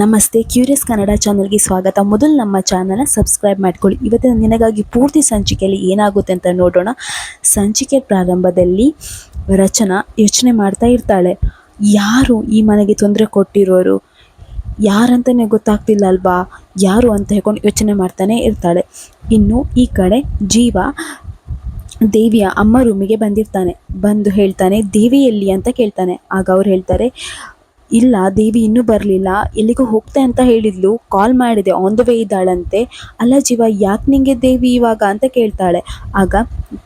ನಮಸ್ತೆ ಕ್ಯೂರಿಯಸ್ ಕನ್ನಡ ಚಾನಲ್ಗೆ ಸ್ವಾಗತ. ಮೊದಲು ನಮ್ಮ ಚಾನಲ್ನ ಸಬ್ಸ್ಕ್ರೈಬ್ ಮಾಡ್ಕೊಳ್ಳಿ. ಇವತ್ತಿನ ನಿನಗಾಗಿ ಪೂರ್ತಿ ಸಂಚಿಕೆಯಲ್ಲಿ ಏನಾಗುತ್ತೆ ಅಂತ ನೋಡೋಣ. ಸಂಚಿಕೆ ಪ್ರಾರಂಭದಲ್ಲಿ ರಚನಾ ಯೋಚನೆ ಮಾಡ್ತಾ ಇರ್ತಾಳೆ. ಯಾರು ಈ ಮನೆಗೆ ತೊಂದರೆ ಕೊಟ್ಟಿರೋರು? ಯಾರಂತಲೇ ಗೊತ್ತಾಗ್ತಿಲ್ಲ ಅಲ್ವಾ? ಯಾರು ಅಂತ ಹೇಳ್ಕೊಂಡು ಯೋಚನೆ ಮಾಡ್ತಾನೆ ಇರ್ತಾಳೆ. ಇನ್ನು ಈ ಕಡೆ ಜೀವ ದೇವಿಯ ಅಮ್ಮ ರೂಮಿಗೆ ಬಂದಿರ್ತಾನೆ. ಬಂದು ಹೇಳ್ತಾನೆ ದೇವಿ ಎಲ್ಲಿ ಅಂತ ಕೇಳ್ತಾನೆ. ಆಗ ಅವ್ರು ಹೇಳ್ತಾರೆ ಇಲ್ಲ, ದೇವಿ ಇನ್ನೂ ಬರಲಿಲ್ಲ. ಎಲ್ಲಿಗೋ ಹೋಗ್ತೆ ಅಂತ ಹೇಳಿದ್ಲು. ಕಾಲ್ ಮಾಡಿದೆ ಆನ್ ದ ವೇ ಇದ್ದಾಳಂತೆ. ಅಲ್ಲ ಜೀವ, ಯಾಕೆ ನಿಂಗೆ ದೇವಿ ಇವಾಗ ಅಂತ ಕೇಳ್ತಾಳೆ. ಆಗ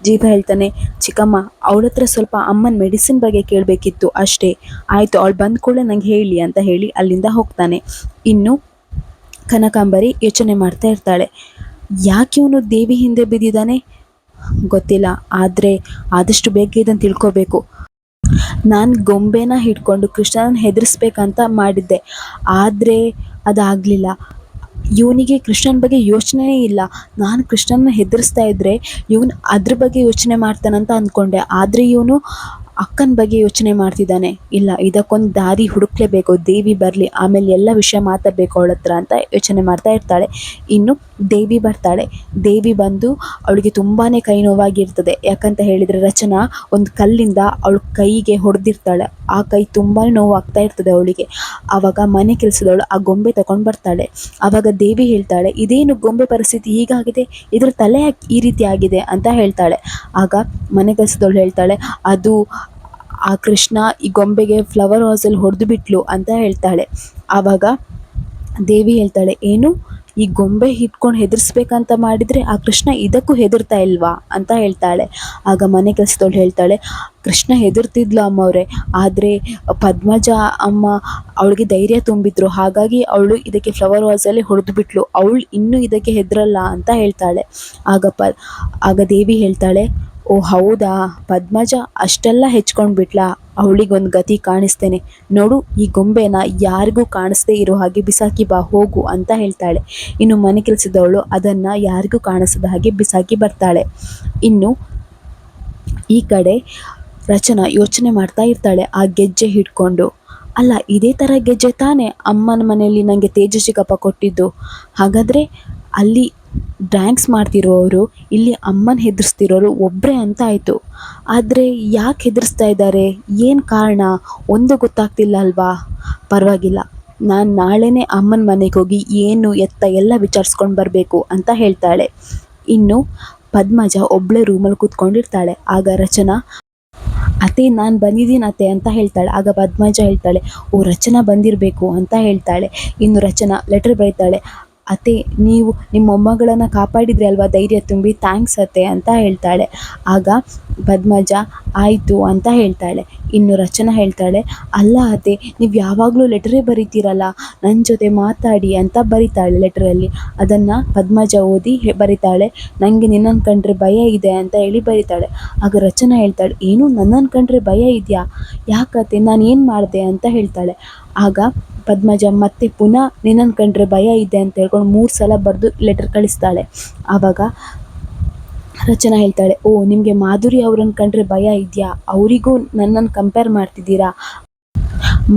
ಜೀವ ಹೇಳ್ತಾನೆ, ಚಿಕ್ಕಮ್ಮ, ಅವಳ ಹತ್ರ ಸ್ವಲ್ಪ ಅಮ್ಮನ ಮೆಡಿಸಿನ್ ಬಗ್ಗೆ ಕೇಳಬೇಕಿತ್ತು ಅಷ್ಟೇ. ಆಯಿತು, ಅವಳು ಬಂದ ಕೂಡಲೇ ನಂಗೆ ಹೇಳಿ ಅಂತ ಹೇಳಿ ಅಲ್ಲಿಂದ ಹೋಗ್ತಾನೆ. ಇನ್ನು ಕನಕಾಂಬರಿ ಯೋಚನೆ ಮಾಡ್ತಾ ಇರ್ತಾಳೆ. ಯಾಕೆ ಇವನು ದೇವಿ ಹಿಂದೆ ಬಿದ್ದಿದ್ದಾನೆ? ಗೊತ್ತಿಲ್ಲ, ಆದರೆ ಆದಷ್ಟು ಬೇಗ ಇದನ್ನು ತಿಳ್ಕೊಬೇಕು. ನಾನು ಗೊಂಬೆನ ಹಿಡ್ಕೊಂಡು ಕೃಷ್ಣನ ಹೆದರಿಸ್ಬೇಕಂತ ಮಾಡಿದ್ದೆ. ಆದರೆ ಅದಾಗಲಿಲ್ಲ. ಇವನಿಗೆ ಕೃಷ್ಣನ ಬಗ್ಗೆ ಯೋಚನೆನೇ ಇಲ್ಲ. ನಾನು ಕೃಷ್ಣನ ಹೆದರಿಸ್ತಾ ಇದ್ದರೆ ಇವನು ಅದ್ರ ಬಗ್ಗೆ ಯೋಚನೆ ಮಾಡ್ತಾನಂತ ಅಂದ್ಕೊಂಡೆ ಆದರೆ ಇವನು ಅಕ್ಕನ ಬಗ್ಗೆ ಯೋಚನೆ ಮಾಡ್ತಿದ್ದಾನೆ. ಇಲ್ಲ, ಇದಕ್ಕೊಂದು ದಾರಿ ಹುಡುಕ್ಲೇಬೇಕು, ದೇವಿ ಬರಲಿ, ಆಮೇಲೆ ಎಲ್ಲ ವಿಷಯ ಮಾತಾಡಬೇಕು ಅವಳ ಹತ್ರ ಅಂತ ಯೋಚನೆ ಮಾಡ್ತಾ ಇರ್ತಾಳೆ. ಇನ್ನು ದೇವಿ ಬರ್ತಾಳೆ. ದೇವಿ ಬಂದು ಅವಳಿಗೆ ತುಂಬಾ ಕೈ ನೋವಾಗಿರ್ತದೆ. ಯಾಕಂತ ಹೇಳಿದರೆ ರಚನಾ ಒಂದು ಕಲ್ಲಿಂದ ಅವಳ ಕೈಗೆ ಹೊಡೆದಿರ್ತಾಳೆ. ಆ ಕೈ ತುಂಬಾ ನೋವಾಗ್ತಾ ಇರ್ತದೆ ಅವಳಿಗೆ. ಆವಾಗ ಮನೆ ಕೆಲಸದವಳು ಆ ಗೊಂಬೆ ತಗೊಂಡು ಬರ್ತಾಳೆ. ಆವಾಗ ದೇವಿ ಹೇಳ್ತಾಳೆ, ಇದೇನು ಗೊಂಬೆ ಪರಿಸ್ಥಿತಿ ಹೀಗಾಗಿದೆ? ಇದ್ರ ತಲೆ ಈ ರೀತಿ ಆಗಿದೆ? ಅಂತ ಹೇಳ್ತಾಳೆ. ಆಗ ಮನೆ ಕೆಲಸದವಳು ಹೇಳ್ತಾಳೆ, ಅದು ಆ ಕೃಷ್ಣ ಈ ಗೊಂಬೆಗೆ ಫ್ಲವರ್ ವಾಸಲ್ಲಿ ಹೊಡೆದು ಬಿಟ್ಲು ಅಂತ ಹೇಳ್ತಾಳೆ. ಆವಾಗ ದೇವಿ ಹೇಳ್ತಾಳೆ, ಏನು? ಈ ಗೊಂಬೆ ಹಿಡ್ಕೊಂಡು ಹೆದರ್ಸ್ಬೇಕಂತ ಮಾಡಿದರೆ ಆ ಕೃಷ್ಣ ಇದಕ್ಕೂ ಹೆದರ್ತಾ ಇಲ್ವಾ? ಅಂತ ಹೇಳ್ತಾಳೆ. ಆಗ ಮನೆ ಕೆಲಸದವಳು ಹೇಳ್ತಾಳೆ, ಕೃಷ್ಣ ಹೆದರ್ತಿದ್ಲು ಅಮ್ಮವ್ರೆ, ಆದರೆ ಪದ್ಮಜ ಅಮ್ಮ ಅವಳಿಗೆ ಧೈರ್ಯ ತುಂಬಿದ್ರು. ಹಾಗಾಗಿ ಅವಳು ಇದಕ್ಕೆ ಫ್ಲವರ್ ವಾಸಲ್ಲಿ ಹೊಡೆದು ಬಿಟ್ಲು. ಅವಳು ಇನ್ನೂ ಇದಕ್ಕೆ ಹೆದರಲ್ಲ ಅಂತ ಹೇಳ್ತಾಳೆ. ಆಗ ಆಗ ದೇವಿ ಹೇಳ್ತಾಳೆ ಓ ಹೌದಾ? ಪದ್ಮಜ ಅಷ್ಟೆಲ್ಲ ಹೆಚ್ಕೊಂಡು ಬಿಟ್ಲಾ ಅವಳಿಗೊಂದು ಗತಿ ಕಾಣಿಸ್ತೇನೆ. ನೋಡು, ಈ ಗೊಂಬೆನ ಯಾರಿಗೂ ಕಾಣಿಸ್ದೇ ಇರೋ ಹಾಗೆ ಬಿಸಾಕಿ ಬಾ, ಹೋಗು ಅಂತ ಹೇಳ್ತಾಳೆ. ಇನ್ನು ಮನೆ ಕೆಲಸದವಳು ಅದನ್ನು ಯಾರಿಗೂ ಕಾಣಿಸದ ಹಾಗೆ ಬಿಸಾಕಿ ಬರ್ತಾಳೆ. ಇನ್ನು ಈ ಕಡೆ ರಚನಾ ಯೋಚನೆ ಮಾಡ್ತಾ ಇರ್ತಾಳೆ ಆ ಗೆಜ್ಜೆ ಹಿಡ್ಕೊಂಡು. ಅಲ್ಲ, ಇದೇ ಥರ ಗೆಜ್ಜೆ ತಾನೇ? ಅಮ್ಮನ ಮನೆಯಲ್ಲಿ ನನಗೆ ತೇಜಸ್ವಿ ಕಪ್ಪ ಕೊಟ್ಟಿದ್ದು. ಹಾಗಾದರೆ ಅಲ್ಲಿ ಡ್ಯಾನ್ಸ್ ಮಾಡ್ತಿರೋರು, ಇಲ್ಲಿ ಅಮ್ಮನ ಹೆದರ್ಸ್ತಿರೋರು ಒಬ್ಬರೇ ಅಂತ ಆಯಿತು. ಆದರೆ ಯಾಕೆ ಹೆದರ್ಸ್ತಾ ಇದ್ದಾರೆ? ಏನು ಕಾರಣ? ಒಂದು ಗೊತ್ತಾಗ್ತಿಲ್ಲ ಅಲ್ವಾ? ಪರವಾಗಿಲ್ಲ. ನಾನು ನಾಳೆನೇ ಅಮ್ಮನ ಮನೆಗೆ ಹೋಗಿ ಏನು ಎತ್ತ ಎಲ್ಲ ವಿಚಾರಿಸ್ಕೊಂಡು ಬರಬೇಕು ಅಂತ ಹೇಳ್ತಾಳೆ. ಇನ್ನು ಪದ್ಮಜ ಒಬ್ಬಳೇ ರೂಮಲ್ಲಿ ಕೂತ್ಕೊಂಡಿರ್ತಾಳೆ. ಆಗ ರಚನಾ, ಅತ್ತೆ, ನಾನು ಬಂದಿದ್ದೀನಿ ಅತ್ತೆ ಅಂತ ಹೇಳ್ತಾಳೆ. ಆಗ ಪದ್ಮಜ ಹೇಳ್ತಾಳೆ, ಓ, ರಚನಾ ಬಂದಿರಬೇಕು ಅಂತ ಹೇಳ್ತಾಳೆ. ಇನ್ನು ರಚನಾ ಲೆಟರ್ ಬರೀತಾಳೆ ಅತ್ತೆ, ನೀವು ನಿಮ್ಮ ಮೊಮ್ಮಗಳನ್ನು ಕಾಪಾಡಿದ್ರಿ ಅಲ್ವಾ ಧೈರ್ಯ ತುಂಬಿ? ಥ್ಯಾಂಕ್ಸ್ ಅತ್ತೆ ಅಂತ ಹೇಳ್ತಾಳೆ. ಆಗ ಪದ್ಮಜ, ಆಯಿತು ಅಂತ ಹೇಳ್ತಾಳೆ. ಇನ್ನು ರಚನಾ ಹೇಳ್ತಾಳೆ, ಅಲ್ಲ ಅತ್ತೆ, ನೀವು ಯಾವಾಗಲೂ ಲೆಟರೇ ಬರೀತೀರಲ್ಲ? ನನ್ನ ಜೊತೆ ಮಾತಾಡಿ ಅಂತ ಬರೀತಾಳೆ ಲೆಟರಲ್ಲಿ. ಅದನ್ನು ಪದ್ಮಜ ಓದಿ ಬರೀತಾಳೆ ನನಗೆ ನಿನ್ನನ್ನು ಕಂಡ್ರೆ ಭಯ ಇದೆ ಅಂತ ಹೇಳಿ ಬರೀತಾಳೆ. ಆಗ ರಚನಾ ಹೇಳ್ತಾಳೆ, ಏನು ನನ್ನನ್ನು ಕಂಡ್ರೆ ಭಯ ಇದೆಯಾ? ಯಾಕತ್ತೆ, ನಾನು ಏನು ಮಾಡಿದೆ? ಅಂತ ಹೇಳ್ತಾಳೆ. ಆಗ ಪದ್ಮಜ, ಮತ್ತೆ ಪುನಃ ನಿನ್ನನ್ನು ಕಂಡ್ರೆ ಭಯ ಇದೆ ಅಂತ ಹೇಳ್ಕೊಂಡು ಮೂರು ಸಲ ಬರೆದು ಲೆಟರ್ ಕಳಿಸ್ತಾಳೆ. ಆವಾಗ ರಚನಾ ಹೇಳ್ತಾಳೆ, ಓ, ನಿಮಗೆ ಮಾಧುರಿ ಅವ್ರನ್ನ ಕಂಡ್ರೆ ಭಯ ಇದೆಯಾ? ಅವರಿಗೂ ನನ್ನನ್ನು ಕಂಪೇರ್ ಮಾಡ್ತಿದ್ದೀರಾ?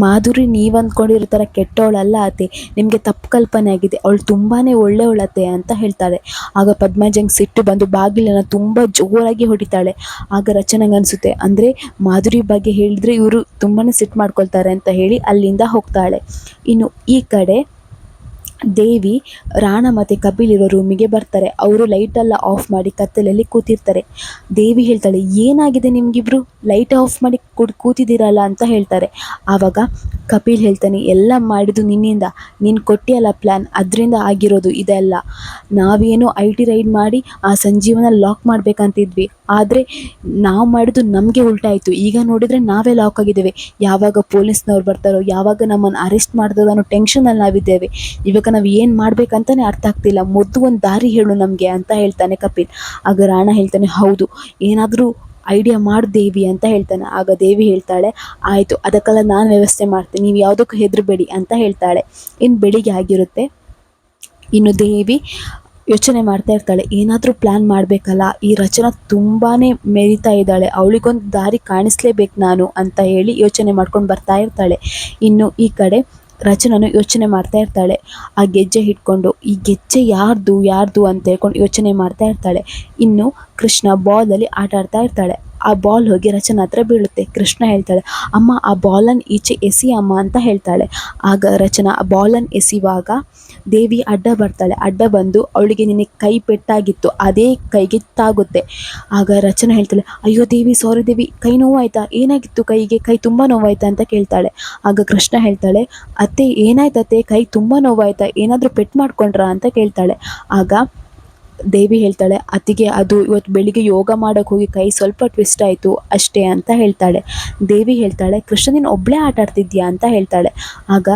ಮಾಧುರಿ ನೀವು ಅಂದ್ಕೊಂಡಿರೋ ಥರ ಕೆಟ್ಟವಳಲ್ಲ ಅತ್ತೆ. ನಿಮಗೆ ತಪ್ಪು ಕಲ್ಪನೆ ಆಗಿದೆ. ಅವಳು ತುಂಬಾ ಒಳ್ಳೆಯವಳತೆ ಅಂತ ಹೇಳ್ತಾಳೆ ಆಗ ಪದ್ಮಜಂಗೆ ಸಿಟ್ಟು ಬಂದು ಬಾಗಿಲನ್ನು ತುಂಬ ಜೋರಾಗಿ ಹೊಡಿತಾಳೆ. ಆಗ ರಚನೆಗೆ ಅನಿಸುತ್ತೆ, ಅಂದರೆ ಮಾಧುರಿ ಬಗ್ಗೆ ಹೇಳಿದರೆ ಇವರು ತುಂಬಾ ಸಿಟ್ಟು ಮಾಡ್ಕೊಳ್ತಾರೆ ಅಂತ ಹೇಳಿ ಅಲ್ಲಿಂದ ಹೋಗ್ತಾಳೆ. ಇನ್ನು ಈ ಕಡೆ ದೇವಿ, ರಾಣ ಮತ್ತು ಕಪಿಲ್ ಇರೋ ರೂಮಿಗೆ ಬರ್ತಾರೆ. ಅವರು ಲೈಟೆಲ್ಲ ಆಫ್ ಮಾಡಿ ಕತ್ತಲಲ್ಲಿ ಕೂತಿರ್ತಾರೆ. ದೇವಿ ಹೇಳ್ತಾಳೆ, ಏನಾಗಿದೆ ನಿಮಗಿಬ್ರು? ಲೈಟ್ ಆಫ್ ಮಾಡಿ ಕೂಡ್ ಕೂತಿದ್ದೀರಲ್ಲ ಅಂತ ಹೇಳ್ತಾರೆ. ಆವಾಗ ಕಪಿಲ್ ಹೇಳ್ತಾನೆ, ಎಲ್ಲ ಮಾಡಿದ್ದು ನಿನ್ನಿಂದ. ನೀನು ಕೊಟ್ಟಿಯಲ್ಲ ಪ್ಲ್ಯಾನ್ ಅದರಿಂದ ಆಗಿರೋದು ಇದೆಲ್ಲ. ನಾವೇನು ಐ ಟಿ ರೈಡ್ ಮಾಡಿ ಆ ಸಂಜೀವನ ಲಾಕ್ ಮಾಡಬೇಕಂತಿದ್ವಿ. ಆದರೆ ನಾವು ಮಾಡಿದ್ದು ನಮಗೆ ಉಲ್ಟಾಯಿತು ಈಗ ನೋಡಿದರೆ ನಾವೇ ಲಾಕ್ ಆಗಿದ್ದೇವೆ. ಯಾವಾಗ ಪೊಲೀಸ್ನವ್ರು ಬರ್ತಾರೋ, ಯಾವಾಗ ನಮ್ಮನ್ನು ಅರೆಸ್ಟ್ ಮಾಡ್ತಾರೋ ಅನ್ನೋ ಟೆನ್ಷನಲ್ಲಿ ನಾವಿದ್ದೇವೆ. ಇವಾಗ ನಾವು ಏನು ಮಾಡಬೇಕಂತಲೇ ಅರ್ಥ ಆಗ್ತಿಲ್ಲ. ಮೊದಲು ಒಂದು ದಾರಿ ಹೇಳು ನಮಗೆ ಅಂತ ಹೇಳ್ತಾನೆ ಕಪಿಲ್. ಆಗ ರಾಣ ಹೇಳ್ತಾನೆ, ಹೌದು, ಏನಾದರೂ ಐಡಿಯಾ ಮಾಡು ದೇವಿ ಅಂತ ಹೇಳ್ತಾನೆ. ಆಗ ದೇವಿ ಹೇಳ್ತಾಳೆ, ಆಯಿತು, ಅದಕ್ಕೆಲ್ಲ ನಾನು ವ್ಯವಸ್ಥೆ ಮಾಡ್ತೀನಿ ನೀವು ಯಾವುದಕ್ಕೂ ಹೆದರಬೇಡಿ ಅಂತ ಹೇಳ್ತಾಳೆ. ಇನ್ನು ಬೆಳಿಗ್ಗೆ ಆಗಿರುತ್ತೆ. ಇನ್ನು ದೇವಿ ಯೋಚನೆ ಮಾಡ್ತಾ ಇರ್ತಾಳೆ, ಏನಾದರೂ ಪ್ಲ್ಯಾನ್ ಮಾಡಬೇಕಲ್ಲ? ಈ ರಚನಾ ತುಂಬಾ ಮೆರಿತಾ ಇದ್ದಾಳೆ. ಅವಳಿಗೊಂದು ದಾರಿ ಕಾಣಿಸ್ಲೇಬೇಕು ನಾನು ಅಂತ ಹೇಳಿ ಯೋಚನೆ ಮಾಡ್ಕೊಂಡು ಬರ್ತಾ ಇರ್ತಾಳೆ. ಇನ್ನು ಈ ಕಡೆ ರಚನನು ಯೋಚನೆ ಮಾಡ್ತಾ ಇರ್ತಾಳೆ. ಆ ಗೆಜ್ಜೆ ಹಿಡ್ಕೊಂಡು, ಈ ಗೆಜ್ಜೆ ಯಾರ್ದು ಯಾರ್ದು ಅಂತ ಹೇಳ್ಕೊಂಡು ಯೋಚನೆ ಮಾಡ್ತಾ ಇರ್ತಾಳೆ. ಇನ್ನು ಕೃಷ್ಣ ಬಾಲಲ್ಲಿ ಆಟ ಆಡ್ತಾ ಇರ್ತಾಳೆ. ಆ ಬಾಲ್ ಹೋಗಿ ರಚನ ಹತ್ರ ಬೀಳುತ್ತೆ. ಕೃಷ್ಣ ಹೇಳ್ತಾಳೆ, ಅಮ್ಮ, ಆ ಬಾಲನ್ನು ಈಚೆ ಎಸಿ, ಅಮ್ಮ, ಅಂತ ಹೇಳ್ತಾಳೆ. ಆಗ ರಚನಾ ಆ ಬಾಲನ್ನು ಎಸೆಯುವಾಗ ದೇವಿ ಅಡ್ಡ ಬರ್ತಾಳೆ. ಅಡ್ಡ ಬಂದು ಅವಳಿಗೆ ನಿನಗೆ ಕೈ ಪೆಟ್ಟಾಗಿತ್ತು, ಅದೇ ಕೈಗೆ ತಾಗುತ್ತೆ. ಆಗ ರಚನಾ ಹೇಳ್ತಾಳೆ, ಅಯ್ಯೋ ದೇವಿ ಸಾರಿ ದೇವಿ, ಕೈ ನೋವಾಯ್ತಾ? ಏನಾಗಿತ್ತು ಕೈಗೆ? ಕೈ ತುಂಬ ನೋವಾಯ್ತಾ? ಅಂತ ಕೇಳ್ತಾಳೆ. ಆಗ ಕೃಷ್ಣ ಹೇಳ್ತಾಳೆ, ಅತ್ತೆ, ಏನಾಯ್ತತ್ತೆ? ಕೈ ತುಂಬ ನೋವಾಯ್ತಾ? ಏನಾದರೂ ಪೆಟ್ಟು ಮಾಡ್ಕೊಂಡ್ರಾ? ಅಂತ ಕೇಳ್ತಾಳೆ. ಆಗ ದೇವಿ ಹೇಳ್ತಾಳೆ ಅತಿಗೆ ಅದು ಇವತ್ತು ಬೆಳಿಗ್ಗೆ ಯೋಗ ಮಾಡೋಕೆ ಹೋಗಿ ಕೈ ಸ್ವಲ್ಪ ಟ್ವಿಸ್ಟ್ ಆಯಿತು ಅಷ್ಟೇ ಅಂತ ಹೇಳ್ತಾಳೆ. ದೇವಿ ಹೇಳ್ತಾಳೆ, ಕೃಷ್ಣ, ನೀನು ಒಬ್ಬಳೇ ಆಟ ಆಡ್ತಿದ್ಯಾ? ಅಂತ ಹೇಳ್ತಾಳೆ. ಆಗ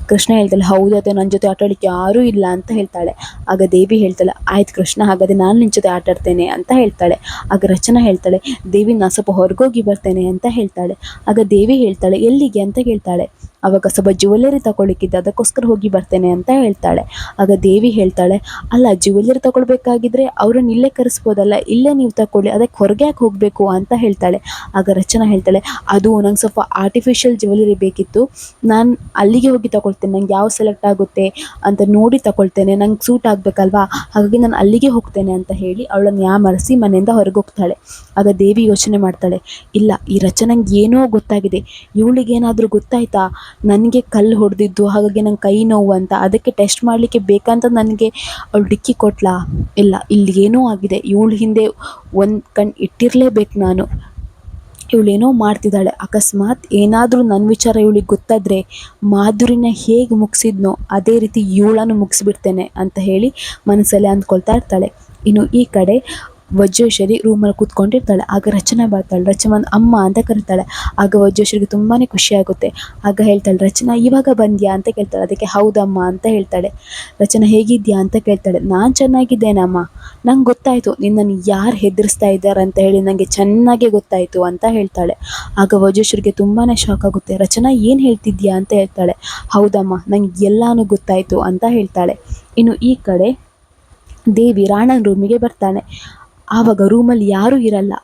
ಕೃಷ್ಣ ಹೇಳ್ತಾಳೆ, ಹೌದು ಹೌದತ್ತೆ ನನ್ನ ಜೊತೆ ಆಟ ಆಡಲಿಕ್ಕೆ ಯಾರೂ ಇಲ್ಲ ಅಂತ ಹೇಳ್ತಾಳೆ. ಆಗ ದೇವಿ ಹೇಳ್ತಾಳೆ, ಆಯ್ತು ಕೃಷ್ಣ, ಹಾಗಾದರೆ ನಾನು ನಿನ್ನ ಜೊತೆ ಆಟ ಆಡ್ತೇನೆ ಅಂತ ಹೇಳ್ತಾಳೆ. ಆಗ ರಚನಾ ಹೇಳ್ತಾಳೆ, ದೇವಿ ನಾನು ಸ್ವಲ್ಪ ಹೊರಗೋಗಿ ಬರ್ತೇನೆ ಅಂತ ಹೇಳ್ತಾಳೆ. ಆಗ ದೇವಿ ಹೇಳ್ತಾಳೆ, ಎಲ್ಲಿಗೆ? ಅಂತ ಕೇಳ್ತಾಳೆ ಆವಾಗ ಸ್ವಲ್ಪ ಜ್ಯುವೆಲ್ಲರಿ ತಗೊಳ್ಳಿಕ್ಕಿದ್ದೆ, ಅದಕ್ಕೋಸ್ಕರ ಹೋಗಿ ಬರ್ತೇನೆ ಅಂತ ಹೇಳ್ತಾಳೆ. ಆಗ ದೇವಿ ಹೇಳ್ತಾಳೆ, ಅಲ್ಲ ಜ್ಯುವೆಲ್ಲರಿ ತಗೊಳ್ಬೇಕಾಗಿದ್ರೆ ಅವ್ರನ್ನ ಇಲ್ಲೇ ಕರೆಸ್ಬೋದಲ್ಲ, ಇಲ್ಲೇ ನೀವು ತಗೊಳ್ಳಿ, ಅದಕ್ಕೆ ಹೊರಗೆ ಯಾಕೆ ಹೋಗಬೇಕು? ಅಂತ ಹೇಳ್ತಾಳೆ. ಆಗ ರಚನಾ ಹೇಳ್ತಾಳೆ, ಅದು ನಂಗೆ ಸ್ವಲ್ಪ ಆರ್ಟಿಫಿಷಿಯಲ್ ಜ್ಯುವೆಲ್ಲರಿ ಬೇಕಿತ್ತು. ನಾನು ಅಲ್ಲಿಗೆ ಹೋಗಿ ತಗೊಳ್ತೇನೆ, ನಂಗೆ ಯಾವ ಸೆಲೆಕ್ಟ್ ಆಗುತ್ತೆ ಅಂತ ನೋಡಿ ತಗೊಳ್ತೇನೆ, ನಂಗೆ ಸೂಟ್ ಆಗಬೇಕಲ್ವಾ? ಹಾಗಾಗಿ ನಾನು ಅಲ್ಲಿಗೆ ಹೋಗ್ತೇನೆ ಅಂತ ಹೇಳಿ ಅವಳನ್ನು ಯಾಮರಿಸಿ ಮನೆಯಿಂದ ಹೊರಗೆ ಹೋಗ್ತಾಳೆ ಆಗ ದೇವಿ ಯೋಚನೆ ಮಾಡ್ತಾಳೆ, ಇಲ್ಲ, ಈ ರಚನಂಗೆ ಏನೋ ಗೊತ್ತಾಗಿದೆ. ಇವಳಿಗೇನಾದರೂ ಗೊತ್ತಾಯ್ತಾ? ನನಗೆ ಕಲ್ಲು ಹೊಡೆದಿದ್ದು, ಹಾಗಾಗಿ ನಂಗೆ ಕೈ ನೋವು ಅಂತ. ಅದಕ್ಕೆ ಟೆಸ್ಟ್ ಮಾಡಲಿಕ್ಕೆ ಬೇಕಂತ ನನಗೆ ಅವಳು ಡಿಕ್ಕಿ ಕೊಟ್ಲಾ? ಇಲ್ಲ, ಇಲ್ಲಿ ಏನೋ ಆಗಿದೆ. ಇವ್ಳ ಹಿಂದೆ ಒಂದು ಕಣ್ಣು ಇಟ್ಟಿರಲೇಬೇಕು ನಾನು. ಇವಳೇನೋ ಮಾಡ್ತಿದ್ದಾಳೆ. ಅಕಸ್ಮಾತ್ ಏನಾದರೂ ನನ್ನ ವಿಚಾರ ಇವಳಿಗೆ ಗೊತ್ತಾದರೆ ಮಾಧುರಿನ ಹೇಗೆ ಮುಗಿಸಿದ್ನೋ ಅದೇ ರೀತಿ ಇವಳನ್ನು ಮುಗಿಸ್ಬಿಡ್ತೇನೆ ಅಂತ ಹೇಳಿ ಮನಸ್ಸಲ್ಲಿ ಅಂದ್ಕೊಳ್ತಾ ಇರ್ತಾಳೆ. ಇನ್ನು ಈ ಕಡೆ ವಜ್ರೇಶ್ವರಿ ರೂಮಲ್ಲಿ ಕೂತ್ಕೊಂಡಿರ್ತಾಳೆ. ಆಗ ರಚನಾ ಬರ್ತಾಳೆ. ರಚನಾ ಅಮ್ಮ ಅಂತ ಕರೀತಾಳೆ. ಆಗ ವಜ್ರೇಶ್ವರಿಗೆ ತುಂಬಾ ಖುಷಿಯಾಗುತ್ತೆ ಆಗ ಹೇಳ್ತಾಳೆ, ರಚನಾ, ಇವಾಗ ಬಂದ್ಯಾ? ಅಂತ ಕೇಳ್ತಾಳೆ. ಅದಕ್ಕೆ, ಹೌದಮ್ಮ, ಅಂತ ಹೇಳ್ತಾಳೆ. ರಚನಾ, ಹೇಗಿದ್ಯಾ? ಅಂತ ಕೇಳ್ತಾಳೆ. ನಾನು ಚೆನ್ನಾಗಿದ್ದೇನಮ್ಮ. ನಂಗೆ ಗೊತ್ತಾಯಿತು. ನಿನ್ನನ್ನು ಯಾರು ಹೆದರಿಸ್ತಾ ಇದ್ದಾರೆ ಅಂತ ಹೇಳಿ ನನಗೆ ಚೆನ್ನಾಗೇ ಗೊತ್ತಾಯಿತು, ಅಂತ ಹೇಳ್ತಾಳೆ. ಆಗ ವಜ್ರೇಶ್ವರಿಗೆ ತುಂಬಾ ಶಾಕ್ ಆಗುತ್ತೆ. ರಚನಾ, ಏನು ಹೇಳ್ತಿದ್ಯಾ? ಅಂತ ಹೇಳ್ತಾಳೆ. ಹೌದಮ್ಮ, ನಂಗೆ ಎಲ್ಲಾನು ಗೊತ್ತಾಯಿತು, ಅಂತ ಹೇಳ್ತಾಳೆ. ಇನ್ನು ಈ ಕಡೆ ದೇವಿ ರಾಣನ ರೂಮಿಗೆ ಬರ್ತಾನೆ. ಆವಾಗ ರೂಮಲ್ಲಿ ಯಾರೂ ಇರಲ್ಲ.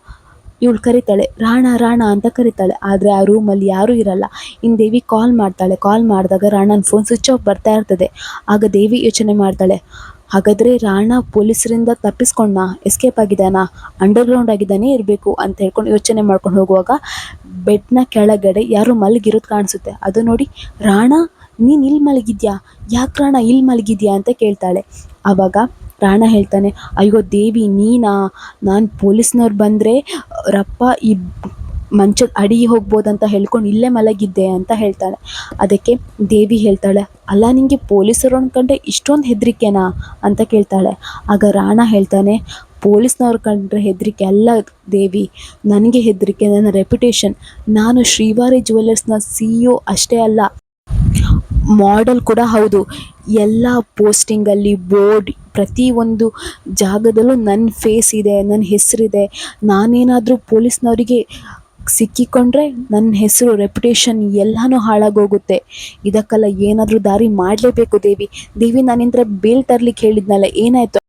ಇವಳು ಕರೀತಾಳೆ, ರಾಣ ರಾಣ ಅಂತ ಕರೀತಾಳೆ. ಆದರೆ ಆ ರೂಮಲ್ಲಿ ಯಾರೂ ಇರಲ್ಲ. ಇನ್ನು ದೇವಿ ಕಾಲ್ ಮಾಡ್ತಾಳೆ. ಕಾಲ್ ಮಾಡಿದಾಗ ರಾಣನ ಫೋನ್ ಸ್ವಿಚ್ ಆಫ್ ಬರ್ತಾ ಇರ್ತದೆ. ಆಗ ದೇವಿ ಯೋಚನೆ ಮಾಡ್ತಾಳೆ, ಹಾಗಾದರೆ ರಾಣ ಪೊಲೀಸರಿಂದ ತಪ್ಪಿಸ್ಕೊಂಡ ಎಸ್ಕೇಪ್ ಆಗಿದ್ದಾನಾ? ಅಂಡರ್ಗ್ರೌಂಡ್ ಆಗಿದ್ದಾನೆ ಇರಬೇಕು ಅಂತ ಹೇಳ್ಕೊಂಡು ಯೋಚನೆ ಮಾಡ್ಕೊಂಡು ಹೋಗುವಾಗ ಬೆಡ್ನ ಕೆಳಗಡೆ ಯಾರೋ ಮಲಗಿರೋದು ಕಾಣಿಸುತ್ತೆ. ಅದು ನೋಡಿ, ರಾಣ, ನೀನು ಇಲ್ಲಿ ಮಲಗಿದ್ಯಾ? ಯಾಕೆ ರಾಣ ಇಲ್ಲಿ ಮಲಗಿದ್ಯಾ? ಅಂತ ಕೇಳ್ತಾಳೆ. ಆವಾಗ ರಾಣ ಹೇಳ್ತಾನೆ, ಅಯ್ಯೋ ದೇವಿ, ನೀನಾ? ನಾನು ಪೊಲೀಸ್ನವ್ರು ಬಂದರೆ, ರಪ್ಪ ಈ ಮಂಚದ ಅಡಿ ಹೋಗ್ಬೋದಂತ ಹೇಳ್ಕೊಂಡು ಇಲ್ಲೇ ಮಲಗಿದ್ದೆ ಅಂತ ಹೇಳ್ತಾಳೆ. ಅದಕ್ಕೆ ದೇವಿ ಹೇಳ್ತಾಳೆ, ಅಲ್ಲ ನಿನಗೆ ಪೊಲೀಸರು ಅಂದ್ಕೊಂಡ್ರೆ ಇಷ್ಟೊಂದು ಹೆದರಿಕೆನಾ? ಅಂತ ಕೇಳ್ತಾಳೆ. ಆಗ ರಾಣ ಹೇಳ್ತಾನೆ, ಪೊಲೀಸ್ನವ್ರು ಕಂಡ್ರೆ ಹೆದರಿಕೆ ಅಲ್ಲ ದೇವಿ, ನನಗೆ ಹೆದರಿಕೆ, ನನ್ನ ರೆಪ್ಯುಟೇಷನ್ ನಾನು ಶ್ರೀವಾರಿ ಜುವೆಲ್ಲರ್ಸ್ನ ಸಿ ಇ ಅಷ್ಟೇ ಅಲ್ಲ ಮಾಡೆಲ್ ಕೂಡ ಹೌದು. ಎಲ್ಲ ಪೋಸ್ಟಿಂಗಲ್ಲಿ ಬೋರ್ಡ್ ಪ್ರತಿಯೊಂದು ಜಾಗದಲ್ಲೂ ನನ್ನ ಫೇಸ್ ಇದೆ ನನ್ನ ಹೆಸರಿದೆ. ನಾನೇನಾದರೂ ಪೊಲೀಸ್ನವರಿಗೆ ಸಿಕ್ಕಿಕೊಂಡ್ರೆ ನನ್ನ ಹೆಸರು ರೆಪ್ಯುಟೇಷನ್ ಎಲ್ಲನೂ ಹಾಳಾಗೋಗುತ್ತೆ. ಇದಕ್ಕೆಲ್ಲ ಏನಾದರೂ ದಾರಿ ಮಾಡಲೇಬೇಕು ದೇವಿ. ದೇವಿ ನಾನಿಂದ ಬೇಲ್ ತರ್ಲಿಕ್ಕೆ ಹೇಳಿದ್ನಲ್ಲ, ಏನಾಯಿತು?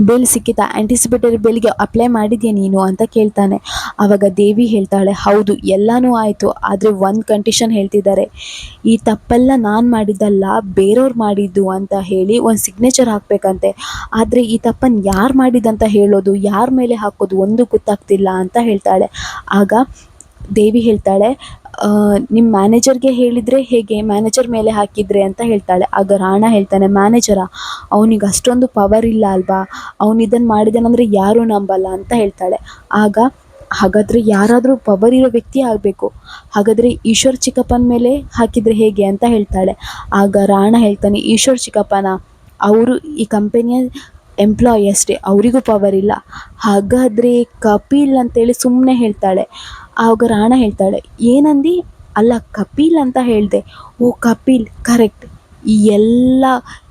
ಬೇಲ್ ಸಿಕ್ಕಿತಾ ಆಂಟಿಸಿಪೇಟರಿ ಬೇಲ್ಗೆ ಅಪ್ಲೈ ಮಾಡಿದ್ಯಾ ನೀನು? ಅಂತ ಕೇಳ್ತಾನೆ. ಆವಾಗ ದೇವಿ ಹೇಳ್ತಾಳೆ, ಹೌದು, ಎಲ್ಲನೂ ಆಯಿತು, ಆದರೆ ಒಂದು ಕಂಡೀಷನ್ ಹೇಳ್ತಿದ್ದಾರೆ. ಈ ತಪ್ಪೆಲ್ಲ ನಾನು ಮಾಡಿದ್ದಲ್ಲ ಬೇರೆಯವ್ರು ಮಾಡಿದ್ದು ಅಂತ ಹೇಳಿ ಒಂದು ಸಿಗ್ನೇಚರ್ ಹಾಕಬೇಕಂತೆ. ಆದರೆ ಈ ತಪ್ಪನ್ನು ಯಾರು ಮಾಡಿದಂತ ಹೇಳೋದು, ಯಾರ ಮೇಲೆ ಹಾಕೋದು, ಒಂದು ಗೊತ್ತಾಗ್ತಿಲ್ಲ ಅಂತ ಹೇಳ್ತಾಳೆ. ಆಗ ದೇವಿ ಹೇಳ್ತಾಳೆ ನಿಮ್ಮ ಮ್ಯಾನೇಜರ್ಗೆ ಹೇಳಿದರೆ ಹೇಗೆ? ಮ್ಯಾನೇಜರ್ ಮೇಲೆ ಹಾಕಿದರೆ? ಅಂತ ಹೇಳ್ತಾಳೆ. ಆಗ ರಾಣ ಹೇಳ್ತಾನೆ ಮ್ಯಾನೇಜರಾ ಅವನಿಗೆ ಅಷ್ಟೊಂದು ಪವರ್ ಇಲ್ಲ ಅಲ್ವಾ? ಅವನು ಇದನ್ನು ಮಾಡಿದಾನಂದರೆ ಯಾರೂ ನಂಬಲ್ಲ ಅಂತ ಹೇಳ್ತಾಳೆ. ಆಗ ಹಾಗಾದರೆ ಯಾರಾದರೂ ಪವರ್ ಇರೋ ವ್ಯಕ್ತಿ ಆಗಬೇಕು. ಹಾಗಾದರೆ ಈಶ್ವರ್ ಚಿಕ್ಕಪ್ಪನ ಮೇಲೆ ಹಾಕಿದರೆ ಹೇಗೆ ಅಂತ ಹೇಳ್ತಾಳೆ. ಆಗ ರಾಣ ಹೇಳ್ತಾನೆ, ಈಶ್ವರ್ ಚಿಕ್ಕಪ್ಪನ, ಅವರು ಈ ಕಂಪನಿಯ ಎಂಪ್ಲಾಯಿ ಅಷ್ಟೇ, ಅವರಿಗೂ ಪವರ್ ಇಲ್ಲ. ಹಾಗಾದರೆ ಕಪಿಲ್ ಅಂತೇಳಿ ಸುಮ್ಮನೆ ಹೇಳ್ತಾಳೆ. ಆವಾಗ ರಾಣ ಹೇಳ್ತಾಳೆ, ಏನಂದು? ಅಲ್ಲ, ಕಪಿಲ್ ಅಂತ ಹೇಳಿದೆ. ಓ, ಕಪಿಲ್, ಕರೆಕ್ಟ್. ಈ ಎಲ್ಲ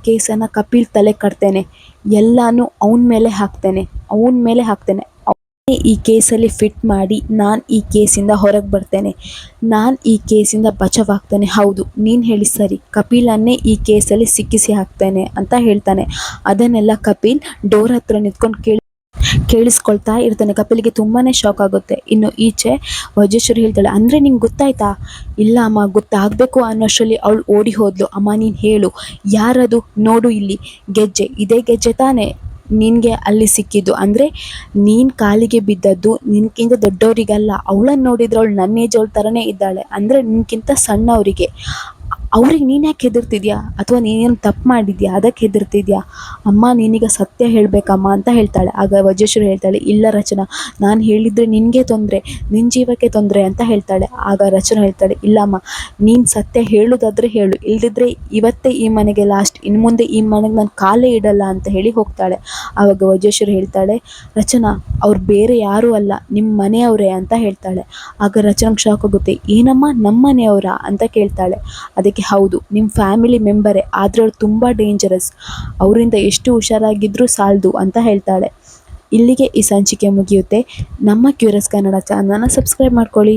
ಕೇಸನ್ನು ಕಪಿಲ್ ತಲೆ ಕಟ್ತೇನೆ. ಎಲ್ಲನೂ ಅವನ ಮೇಲೆ ಹಾಕ್ತೇನೆ, ಅವನ ಮೇಲೆ ಹಾಕ್ತೇನೆ. ಅವನೇ ಈ ಕೇಸಲ್ಲಿ ಫಿಟ್ ಮಾಡಿ ನಾನು ಈ ಕೇಸಿಂದ ಹೊರಗೆ ಬರ್ತೇನೆ. ನಾನು ಈ ಕೇಸಿಂದ ಬಚವಾಗ್ತೇನೆ. ಹೌದು, ನೀನು ಹೇಳಿ ಸರಿ. ಕಪಿಲನ್ನೇ ಈ ಕೇಸಲ್ಲಿ ಸಿಕ್ಕಿಸಿ ಹಾಕ್ತೇನೆ, ಅಂತ ಹೇಳ್ತಾನೆ. ಅದನ್ನೆಲ್ಲ ಕಪಿಲ್ ಡೋರ್ ಹತ್ರ ನಿಂತ್ಕೊಂಡು ಕೇಳಿ ಕೇಳಿಸ್ಕೊಳ್ತಾ ಇರ್ತಾನೆ. ಕಪಿಲ್ಗೆ ತುಂಬಾ ಶಾಕ್ ಆಗುತ್ತೆ. ಇನ್ನು ಈಚೆ ವಜೇಶ್ವರಿ ಹೇಳ್ತಾಳೆ, ಅಂದರೆ ನಿಂಗೆ ಗೊತ್ತಾಯ್ತಾ? ಇಲ್ಲ ಅಮ್ಮ, ಗೊತ್ತಾಗಬೇಕು ಅನ್ನೋಷ್ಟರಲ್ಲಿ ಅವಳು ಓಡಿ ಹೋದ್ಲು. ಅಮ್ಮ, ನೀನು ಹೇಳು. ಯಾರದು? ನೋಡು ಇಲ್ಲಿ. ಗೆಜ್ಜೆ. ಇದೇ ಗೆಜ್ಜೆ ತಾನೇ? ನಿನಗೆ ಅಲ್ಲಿ ಸಿಕ್ಕಿದ್ದು. ಅಂದರೆ ನೀನು ಕಾಲಿಗೆ ಬಿದ್ದದ್ದು ನಿನ್ಗಿಂತ ದೊಡ್ಡವರಿಗಲ್ಲ. ಅವಳನ್ನು ನೋಡಿದ್ರೆ ಅವಳು ನನ್ನ ಏಜ್ ಅವಳ ಥರನೇ ಇದ್ದಾಳೆ. ಅಂದರೆ ನಿನ್ಗಿಂತ ಸಣ್ಣವರಿಗೆ. ಅವ್ರಿಗೆ ನೀನು ಯಾಕೆ ಹೆದರ್ತಿದ್ಯಾ? ಅಥವಾ ನೀನೇನು ತಪ್ಪು ಮಾಡಿದ್ಯಾ? ಅದಕ್ಕೆ ಹೆದರ್ತಿದ್ಯಾ? ಅಮ್ಮ ನೀನೀಗ ಸತ್ಯ ಹೇಳಬೇಕಮ್ಮ ಅಂತ ಹೇಳ್ತಾಳೆ. ಆಗ ವಜೇಶ್ವರಿ ಹೇಳ್ತಾಳೆ, ಇಲ್ಲ ರಚನಾ, ನಾನು ಹೇಳಿದರೆ ನಿನಗೆ ತೊಂದರೆ ನಿನ್ನ ಜೀವಕ್ಕೆ ತೊಂದರೆ ಅಂತ ಹೇಳ್ತಾಳೆ. ಆಗ ರಚನಾ ಹೇಳ್ತಾಳೆ, ಇಲ್ಲಮ್ಮ, ನೀನು ಸತ್ಯ ಹೇಳೋದಾದ್ರೆ ಹೇಳು. ಇಲ್ಲದಿದ್ದರೆ ಇವತ್ತೇ ಈ ಮನೆಗೆ ಲಾಸ್ಟ್ ಇನ್ನು ಮುಂದೆ ಈ ಮನೆಗೆ ನಾನು ಕಾಲೇ ಇಡಲ್ಲ ಅಂತ ಹೇಳಿ ಹೋಗ್ತಾಳೆ. ಆವಾಗ ವಜೇಶ್ವರಿ ಹೇಳ್ತಾಳೆ, ರಚನಾ, ಅವ್ರು ಬೇರೆ ಯಾರೂ ಅಲ್ಲ ನಿಮ್ಮ ಮನೆಯವರೇ ಅಂತ ಹೇಳ್ತಾಳೆ. ಆಗ ರಚನಾ ಶಾಕ್ ಆಗುತ್ತೆ, ಏನಮ್ಮ ನಮ್ಮ ಮನೆಯವರಾ? ಅಂತ ಕೇಳ್ತಾಳೆ. ಅದಕ್ಕೆ ಹೌದು ನಿಮ್ಮ ಫ್ಯಾಮಿಲಿ ಮೆಂಬರೇ ಆದರೆ ಅವ್ರು ತುಂಬ ಡೇಂಜರಸ್ ಅವರಿಂದ ಎಷ್ಟು ಹುಷಾರಾಗಿದ್ದರೂ ಸಾಲದು ಅಂತ ಹೇಳ್ತಾಳೆ. ಇಲ್ಲಿಗೆ ಈ ಸಂಚಿಕೆ ಮುಗಿಯುತ್ತೆ. ನಮ್ಮ ಕ್ಯೂರಸ್ ಕನ್ನಡ ಚಾನಲ್ನ ಸಬ್ಸ್ಕ್ರೈಬ್ ಮಾಡ್ಕೊಳ್ಳಿ.